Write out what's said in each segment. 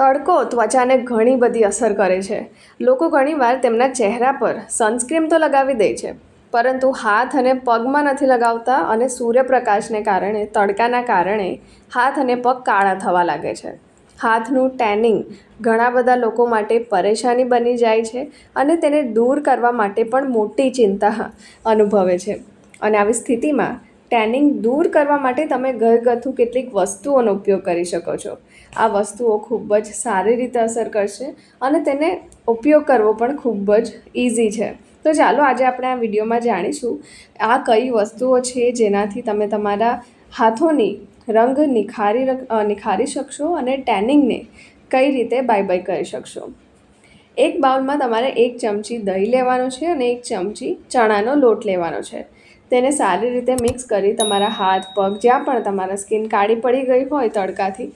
તડકો ત્વચાને ઘણી બધી અસર કરે છે. લોકો ઘણીવાર તેમના ચહેરા પર સનસ્ક્રીમ તો લગાવી દે છે, પરંતુ હાથ અને પગમાં નથી લગાવતા અને સૂર્યપ્રકાશને કારણે, તડકાના કારણે હાથ અને પગ કાળા થવા લાગે છે. હાથનું ટેનિંગ ઘણા બધા લોકો માટે પરેશાની બની જાય છે અને તેને દૂર કરવા માટે પણ મોટી ચિંતા અનુભવે છે. અને આવી સ્થિતિમાં ટેનિંગ દૂર કરવા માટે તમે ઘરગથ્થુ કેટલીક વસ્તુઓનો ઉપયોગ કરી શકો છો. આ વસ્તુઓ ખૂબ જ સારી રીતે અસર કરશે અને તેને ઉપયોગ કરવો પણ ખૂબ જ ઇઝી છે. તો ચાલો આજે આપણે આ વિડીયોમાં જાણીશું, આ કઈ વસ્તુઓ છે જેનાથી તમે તમારા હાથોની રંગ નિખારી નિખારી શકશો અને ટેનિંગને કઈ રીતે બાય બાય કરી શકશો. એક બાઉલમાં તમારે એક ચમચી દહીં લેવાનું છે અને એક ચમચી ચણાનો લોટ લેવાનો છે. તેને સારી રીતે મિક્સ કરી તમારા હાથ, પગ, જ્યાં પણ તમારા સ્કિન કાળી પડી ગઈ હોય તડકાથી,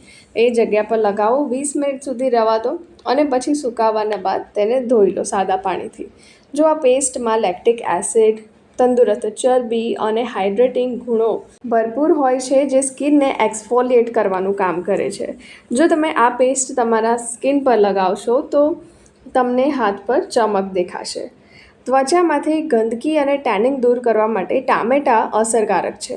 એ જગ્યા પર લગાવો. વીસ મિનિટ સુધી રવા દો અને પછી સુકાવાના બાદ તેને ધોઈ લો સાદા પાણીથી. જો આ પેસ્ટમાં લેક્ટિક એસિડ તંદુરસ્ત ચરબી અને હાઇડ્રેટિંગ ગુણો ભરપૂર હોય છે, જે સ્કિનને એક્સફોલિએટ કરવાનું કામ કરે છે. જો તમે આ પેસ્ટ તમારા સ્કિન પર લગાવશો તો તમને હાથ પર ચમક દેખાશે. ત્વચામાંથી ગંદકી અને ટેનિંગ દૂર કરવા માટે ટામેટાં અસરકારક છે.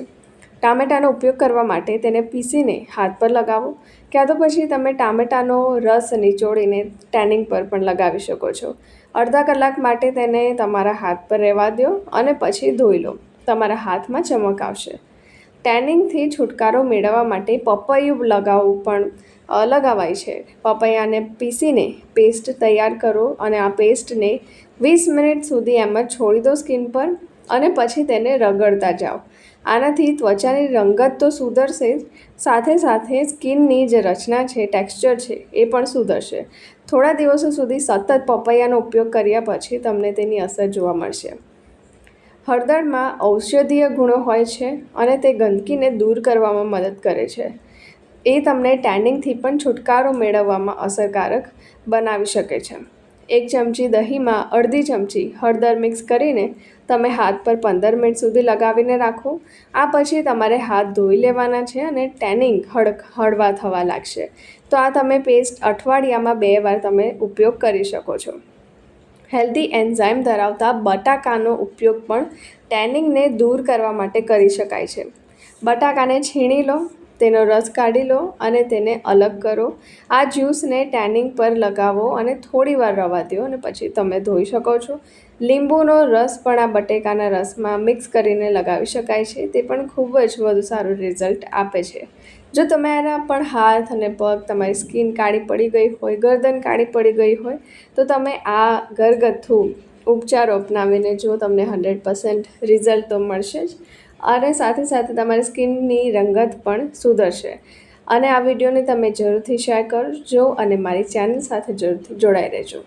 ટામેટાનો ઉપયોગ કરવા માટે તેને પીસીને હાથ પર લગાવો ક્યાં તો પછી તમે ટામેટાનો રસ નીચોડીને ટેનિંગ પર પણ લગાવી શકો છો. અડધા કલાક માટે તેને તમારા હાથ પર રહેવા દો અને પછી ધોઈ લો. તમારા હાથમાં ચમક આવશે. ટેનિંગથી છુટકારો મેળવવા માટે પપૈયું લગાવવું પણ લગાવાય છે. પપૈયાને પીસીને પેસ્ટ તૈયાર કરો અને આ પેસ્ટને વીસ મિનિટ સુધી એમ જ છોડી દો સ્કિન પર અને પછી તેને રગડતા જાઓ. આનાથી ત્વચાની રંગત તો સુધરશે સાથે સાથે સ્કિનની જે રચના છે ટેક્સચર છે, એ પણ સુધરશે. થોડા દિવસો સુધી સતત પપૈયાનો ઉપયોગ કર્યા પછી તમને તેની અસર જોવા મળશે. હળદરમાં ઔષધીય ગુણો હોય છે અને તે ગંદકીને દૂર કરવામાં મદદ કરે છે. એ તમને ટેનિંગથી પણ છુટકારો મેળવવામાં અસરકારક બનાવી શકે છે. એક ચમચી દહીંમાં અડધી ચમચી હળદર મિક્સ કરીને તમે હાથ પર પંદર મિનિટ સુધી લગાવીને રાખો. આ પછી તમારે હાથ ધોઈ લેવાના છે અને ટેનિંગ હળ હળવા થવા લાગશે. તો આ તમે પેસ્ટ અઠવાડિયામાં બે વાર તમે ઉપયોગ કરી શકો છો. હેલ્ધી એન્ઝાઇમ ધરાવતા બટાકાનો ઉપયોગ પણ ટેનિંગને દૂર કરવા માટે કરી શકાય છે. બટાકાને છીણી લો. તેનો રસ કાઢી લો અને તેને અલગ કરો. આ જ્યુસને ટેનિંગ પર લગાવો અને થોડી વાર રવા દો અને પછી તમે ધોઈ શકો છો. લીંબુનો રસ પણ આ બટેકાના રસમાં મિક્સ કરીને લગાવી શકાય છે. તે પણ ખૂબ જ વધુ સારું રિઝલ્ટ આપે છે. જો તમારા પણ હાથ અને પગ તમારી સ્કિન કાળી પડી ગઈ હોય, ગરદન કાળી પડી ગઈ હોય, તો તમે આ ઘરગથ્થુ ઉપચારો અપનાવીને જો તમને હંડ્રેડ પર્સન્ટ રિઝલ્ટ તો મળશે જ. અને સાથે સાથે તમારી સ્કિનની રંગત પણ સુધરશે. અને આ વિડીયોને તમે જરૂરથી શેર કરજો અને મારી ચેનલ સાથે જરૂરથી જોડાઈ રહેજો.